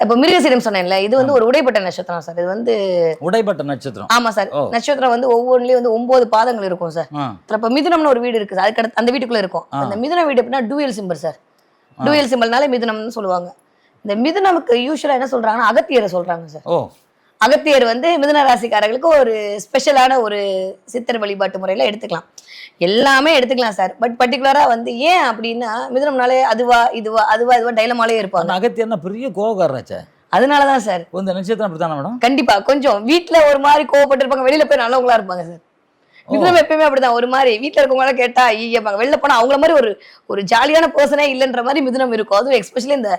இப்போ மிருகசீரம் சொன்னேன்ல இது வந்து ஒரு உடைப்பட்ட நட்சத்திரம் சார். இது வந்து உடைப்பட்ட நட்சத்திரம். ஆமா சார். நட்சத்திரம் வந்து ஒவ்வொன்றுலயும் வந்து ஒன்பது பாதங்கள் இருக்கும் சார். இப்ப மிதுனம்னு ஒரு வீடு இருக்கு சார். அதுக்கு அந்த வீட்டுக்குள்ள இருக்கும். அந்த மிதுன வீடு எப்படின்னா டூயல் சிம்பிள் சார். டூயல் சிம்பிள்னால மிதுனம்னு சொல்லுவாங்க. இந்த மிதுனமுக்கு யூஸ்வலா என்ன சொல்றாங்கன்னா அகத்தியரை சொல்றாங்க சார். அகத்தியர் வந்து மிதுன ராசிக்காரர்களுக்கு ஒரு ஸ்பெஷலான ஒரு சித்தர் வழிபாட்டு முறையில எடுத்துக்கலாம். எல்லாமே எடுத்துக்கலாம் சார் பட் பர்டிகுலரா வந்து ஏன் அப்படின்னா மிதுனம்னாலே அதுவா இதுவா அதுவா இதுவா டைலமாலே இருப்பாங்க. அகத்தியர்னா பெரிய கோவக்காரராச்சே அதனாலதான் சார் ஓ, இந்த நட்சத்திரம் அப்படித்தானே மேடம்? கண்டிப்பா. கொஞ்சம் வீட்ல ஒரு மாதிரி கோவப்பட்டு இருப்பாங்க வெளியில போய் நல்லவங்களா இருப்பாங்க சார் மிதுனம் எப்பயுமே அப்படிதான். ஒரு மாதிரி வீட்ல இருக்கவங்க கேட்டா ஈயப்பாங்க வெளில போனா அவங்கள மாதிரி ஒரு ஒரு ஜாலியான பர்சனே இல்லைன்ற மாதிரி மிதுனம் இருக்கும். அதுவும் எஸ்பெஷலி இந்த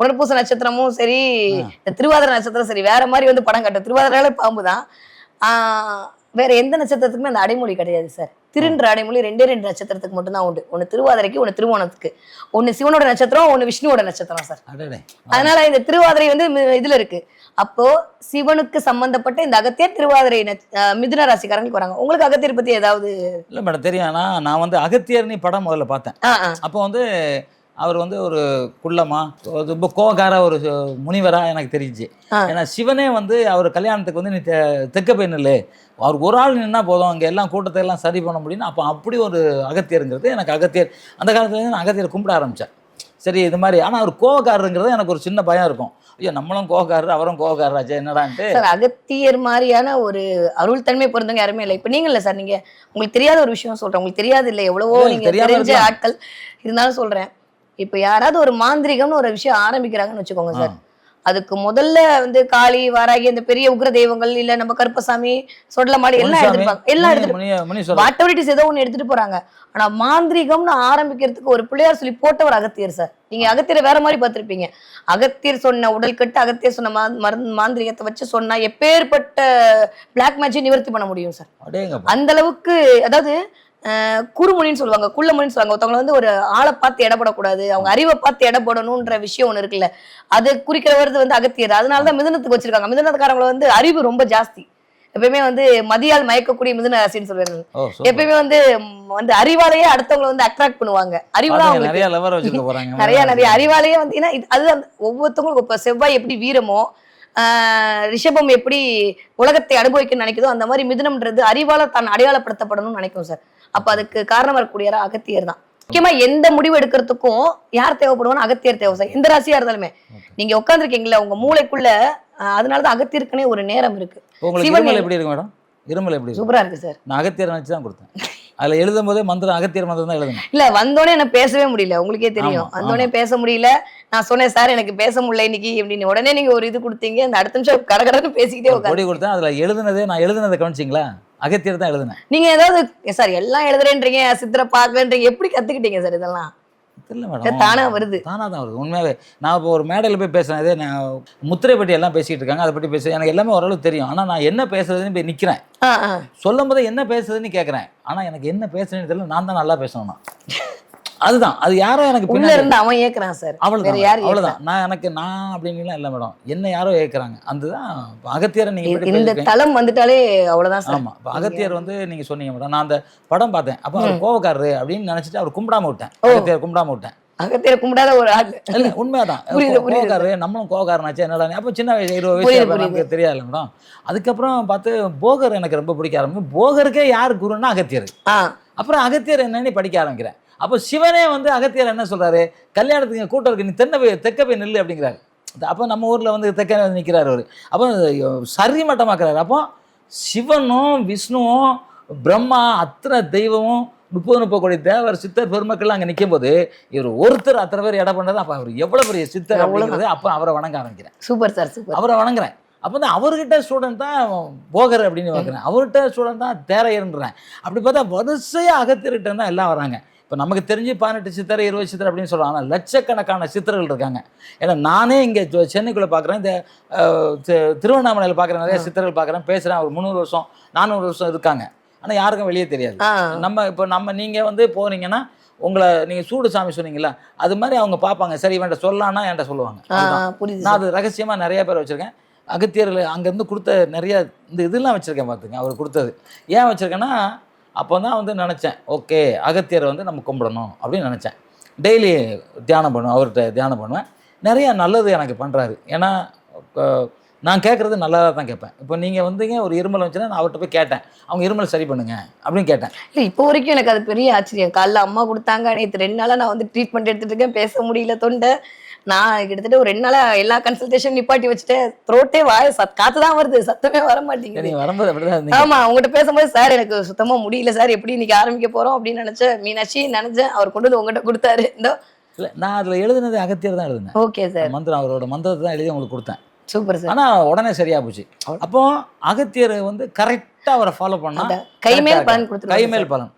புனர்பூச நட்சத்திரமும் சரி இந்த திருவாதிரை நட்சத்திரம் சரி வேற மாதிரி வந்து படம் கட்டும் திருவாதிரை பாம்பு தான் ஆஹ் வேற எந்த நட்சத்திரத்துக்குமே அந்த அடைமொழி கிடையாது சார் திருன்ற அடைமொழி ரெண்டே ரெண்டு நட்சத்திரத்துக்கு மட்டும்தான் உண்டு. ஒன்னு திருவாதிரைக்கு ஒன்னு திருவோணத்துக்கு. ஒன்னு சிவனோட நட்சத்திரம் ஒன்னு விஷ்ணுவோட நட்சத்திரம் சார் அதனால இந்த திருவாதிரை வந்து இதுல இருக்கு. அப்போ சிவனுக்கு சம்பந்தப்பட்ட இந்த அகத்தியர் திருவாதிரை மிதுன ராசிக்காரங்களுக்கு வராங்க. உங்களுக்கு அகத்தியர் பத்தி ஏதாவது இல்லை மேடம் தெரியும். நான் வந்து அகத்தியர்னி படம் முதல்ல பார்த்தேன். அப்போ வந்து அவர் வந்து ஒரு குள்ளமா ரொம்ப கோவக்கார ஒரு முனிவரா எனக்கு தெரிஞ்சு. ஏன்னா சிவனே வந்து அவர் கல்யாணத்துக்கு வந்து நீ தெ- தெக்க நில்லு. அவர் ஒரு ஆள் நின்னா போதும் அங்கே எல்லாம் கூட்டத்தை எல்லாம் சரி பண்ண முடியும்னு அப்போ அப்படி ஒரு அகத்தியருங்கிறது எனக்கு அகத்தியர் அந்த காலத்துல இருந்து நான் அகத்தியரை கும்பிட ஆரம்பித்தேன் சரி இது மாதிரி. ஆனால் அவர் கோவக்காரருங்கிறது எனக்கு ஒரு சின்ன பயம் இருக்கும். ஐயோ நம்மளும் கோவக்காரர் அவரும் கோவக்காரராச்சே என்னடான்ட்டு. சார் அகத்தியர் மாதிரியான ஒரு அருள் தன்மை பொருந்தவங்க யாருமே இல்லை. இப்ப நீங்க இல்ல சார் நீங்க உங்களுக்கு தெரியாத ஒரு விஷயம் சொல்றேன். உங்களுக்கு தெரியாது இல்ல எவ்வளவோ இல்ல, நீங்க தெரியாம தெரிஞ்ச. ஆட்கள். இருந்தாலும் சொல்றேன். இப்ப யாராவது ஒரு மாந்திரிகம்னு ஒரு விஷயம் ஆரம்பிக்கிறாங்கன்னு வச்சுக்கோங்க சார். அதுக்கு முதல்ல வந்து காளி வாராகி இந்த பெரிய உக்ர தெய்வங்கள் இல்ல நம்ம கருப்பசாமி சொடலமாடி எல்லாம் எடுத்துருப்பாங்க எல்லாம் எடுத்துட்டு வாட் எவர் இட் இஸ் ஏதோ ஒன்று எடுத்துட்டு போறாங்க. ஆனா மாந்திரிகம்னு ஆரம்பிக்கிறதுக்கு ஒரு பிள்ளையார் சொல்லி போட்டவர் அகத்தியர் சார். நீங்க அகத்தியரை வேற மாதிரி பார்த்திருப்பீங்க. அகத்தியர் சொன்ன உடல் கட்டு அகத்தியர் சொன்ன மருந்து மாந்திரிகத்தை வச்சு சொன்னா எப்பேற்பட்ட பிளாக் மேட்சை நிவர்த்தி பண்ண முடியும் சார். அந்த அளவுக்கு அதாவது குறுமொழின்னு சொல்லுவாங்க குள்ளமொழின்னு சொல்லுவாங்க. ஒருத்தவங்க வந்து ஒரு ஆளை பார்த்து இடப்படக்கூடாது அவங்க அறிவை பார்த்து இடப்படணுன்ற விஷயம் ஒன்று இருக்குல்ல. அது குறிக்கிறவரது வந்து அகத்தியர். அதனால தான் மிதுனத்துக்கு வச்சிருக்காங்க. மிதுனத்துக்காரங்களை வந்து அறிவு ரொம்ப ஜாஸ்தி. எப்பயுமே வந்து மதியால் மயக்கக்கூடிய மிதுன ராசின்னு சொல்லுவாங்க. எப்பயுமே வந்து வந்து அறிவாலேயே அடுத்தவங்களை வந்து அட்ராக்ட் பண்ணுவாங்க. அறிவுலாம் நிறைய நிறைய நிறைய அறிவாலேயே வந்து ஏன்னா அது ஒவ்வொருத்தவங்களுக்கும் இப்போ செவ்வாய் எப்படி வீரமோ ஆஹ் ரிஷபம் எப்படி உலகத்தை அனுபவிக்கணும்னு நினைக்குதோ அந்த மாதிரி மிதுனம்ன்றது அறிவால தான் அடையாளப்படுத்தப்படணும்னு நினைக்கும் சார். அப்ப அதுக்கு காரணம் வரக்கூடியவர் அகத்தியர் தான். முக்கியமா எந்த முடிவு எடுக்கிறதுக்கும் யார் தேவைப்படுவோம்னா அகத்தியர் தேவை. எந்த ராசியா இருந்தாலுமே நீங்க உட்காந்துருக்கீங்களா உங்க மூளைக்குள்ள அதனாலதான் அகத்தியருக்குனே ஒரு நேரம் இருக்கு. உங்களுக்கு எப்படி இருக்கு மேடம்? இருமல் எப்படி சூப்பரா இருக்கு சார் நான் அகத்தியர் நினச்சி தான் கொடுத்தேன். அதில் எழுதும் போதே மந்திரம் அகத்தியர் மந்திரம் தான் எழுதுனேன் இல்ல வந்தோடனே எனக்கு பேசவே முடியல. உங்களுக்கே தெரியும். வந்தோடனே பேச முடியல. நான் சொன்னேன் சார் எனக்கு பேச முடியல இன்னைக்கு அப்படின்னு. உடனே நீங்க ஒரு இது கொடுத்தீங்க. அந்த அடுத்த நிமிஷம் கடகடன்னு பேசிக்கிட்டே உட்காந்து கொடி கொடுத்தேன். அதில் எழுதுனதே நான் எழுதுனதை கவனிச்சிங்களா? அகத்தியர் தான் எழுதுனேன். நீங்க ஏதாவது சார் எல்லாம் எழுதுறேன்றீங்க சித்திர பாக்குறேன்றீங்க எப்படி கத்துக்கிட்டீங்க சார் இதெல்லாம்? தெரியல மேடம். தானா வருது. தானா தான் வருது. உண்மையாவே நான் இப்போ ஒரு மேடையில் போய் பேசுறேன் இதே நான் முத்திரை பற்றி எல்லாம் பேசிக்கிட்டு இருக்காங்க அதை பற்றி பேச எனக்கு எல்லாமே ஓரளவு தெரியும். ஆனால் நான் என்ன பேசுறதுன்னு போய் நிற்கிறேன். சொல்லும் போதே என்ன பேசுறதுன்னு கேட்குறேன் ஆனால் எனக்கு என்ன பேசுறேன்னு தெரியல நான் தான் நல்லா பேசணும். அதுதான். அது யாரோ எனக்கு உள்ள இருந்து அவன் ஏக்குறான் சார். அவ்வளவுதான் அவ்வளவுதான். நான் எனக்கு நான் அப்படின்லாம் இல்லை மேடம் என்ன யாரோ ஏற்கிறாங்க அதுதான் அகத்தியரை நீங்க இந்த? தளம் வந்துட்டாலே அவ்வளவுதான் ஆமா. இப்போ அகத்தியர் வந்து நீங்க சொன்னீங்க மேடம் நான் அந்த படம் பார்த்தேன். அப்போ அவர் கோவக்காரரு அப்படின்னு நினைச்சிட்டு அவர் கும்பிடாம விட்டேன். அகத்தியர் கும்பிடாம விட்டேன். அகத்தியரை கும்பிடாத ஒரு ஆள். இல்ல உண்மைதான். கோவக்காரரு நம்மளும் கோவக்காரனாச்சே என்னடா அப்போ சின்ன வயசு இருபது வயசு நமக்கு தெரியாது மேடம் அதுக்கப்புறம் பார்த்து போகர் எனக்கு ரொம்ப பிடிக்க ஆரம்பிக்கும். போகருக்கே யார் குருன்னா அகத்தியர். அப்புறம் அகத்தியர் என்னன்னு படிக்க ஆரம்பிக்கிறேன் அப்போ சிவனே வந்து அகத்தியர் என்ன சொல்றாரு? கல்யாணத்துக்கு கூட்டம் இருக்கு நீ தென்னை போய் தெக்க போய் நில்லு அப்படிங்கிறாரு. அப்போ நம்ம ஊர்ல வந்து தெக்க வந்து நிற்கிறாரு அவர். அப்போ சரி மட்டமாக்குறாரு. அப்போ சிவனும் விஷ்ணுவும் பிரம்மா அத்தனை தெய்வமும் முப்பது முப்பது கோடி தேவர் சித்தர் பெருமக்கள்லாம் அங்கே நிற்கும் போது இவர் ஒருத்தர் அத்தனை பேர் இடம் பண்ணது அப்போ அவர் எவ்வளோ பெரிய சித்தர் அப்படிங்கிறது அப்போ அவரை வணங்க ஆரம்பிக்கிறேன் சூப்பர் சார் சூப்பர் அவரை வணங்குறேன். அப்போ வந்து அவர்கிட்ட ஸ்டூடெண்ட் தான் போகர் அப்படின்னு பார்க்குறேன். அவர்கிட்ட ஸ்டூடெண்ட் தான் தேரையர்ன்றேன். அப்படி பார்த்தா வரிசையாக அகத்திரிட்ட தான் எல்லாம் வராங்க. இப்போ நமக்கு தெரிஞ்சு பதினெட்டு சித்தர் இருபது சித்தர் அப்படின்னு சொல்கிறாங்க ஆனால் லட்சக்கணக்கான சித்தர்கள் இருக்காங்க. ஏன்னா நானே இங்கே சென்னைக்குள்ளே பார்க்குறேன் இந்த திருவண்ணாமலையில் பார்க்குற நிறைய சித்தர்கள் பார்க்குறேன் பேசுகிறேன் ஒரு முந்நூறு வருஷம் நானூறு வருஷம் இருக்காங்க. ஆனால் யாருக்கும் வெளியே தெரியாது. நம்ம இப்போ நம்ம நீங்கள் வந்து போறீங்கன்னா உங்களை நீங்கள் சூடு சாமி சொன்னீங்களா அது மாதிரி அவங்க பார்ப்பாங்க. சரி இவன்ட்ட சொல்லலான்னா என்கிட்ட சொல்லுவாங்க. நான். அது ரகசியமாக நிறைய பேர் வச்சுருக்கேன். அகத்தியர்கள் அங்கேருந்து கொடுத்த நிறைய இந்த இதெல்லாம் வச்சுருக்கேன் பார்த்துங்க. அவர் கொடுத்தது. ஏன் வச்சுருக்கேன்னா அப்போ தான் வந்து நினச்சேன் ஓகே அகத்தியரை வந்து நம்ம கும்பிடணும் அப்படின்னு நினச்சேன். டெய்லி தியானம் பண்ணுவேன் அவர்கிட்ட தியானம் பண்ணுவேன். நிறையா நல்லது எனக்கு பண்ணுறாரு ஏன்னா நான் கேட்குறது நல்லதாக தான் கேட்பேன். இப்போ நீங்கள் வந்தீங்க ஒரு இருமல் வந்துச்சுன்னா நான் அவர்கிட்ட போய் கேட்டேன் அவங்க இருமல் சரி பண்ணுங்க அப்படின்னு கேட்டேன். இல்லை இப்போ வரைக்கும் எனக்கு அது பெரிய ஆச்சரியம். காலைல அம்மா கொடுத்தாங்க நேற்று ரெண்டு நாளாக நான் வந்து ட்ரீட்மெண்ட் எடுத்துகிட்டு இருக்கேன் பேச முடியல தொண்டை. நான் கிட்டத்தட்ட ஒரு ரெண்டு நாளா எல்லா கன்சல்டேஷன் நிப்பாட்டி வச்சுட்டேன் த்ரோட்டே வாய சத் காத்து தான் வருது. சத்தமே வர மாட்டேங்குது. ஆமா உங்ககிட்ட பேசும்போது சார் எனக்கு சுத்தமா முடியல சார். எப்படி இன்னைக்கு ஆரம்பிக்க போறோம்? அப்படின்னு நினைச்சேன் மீனாட்சி நினைச்சேன். அவர் கொண்டு வந்து உங்ககிட்ட கொடுத்தாரு. இந்த. இல்லை நான் அதில் எழுதுனது அகத்தியர் தான் எழுதினேன். Okay sir. மந்திரம் அவரோட மந்திரத்தை தான் எழுதி உங்களுக்கு கொடுத்தேன். Super sir. ஆனால் உடனே சரியா போச்சு. அப்போ அகத்தியர் வந்து கரெக்டாக அவரை ஃபாலோ பண்ணா கைமேல் பலன். கொடுத்துருவாரு கைமேல் பலன்.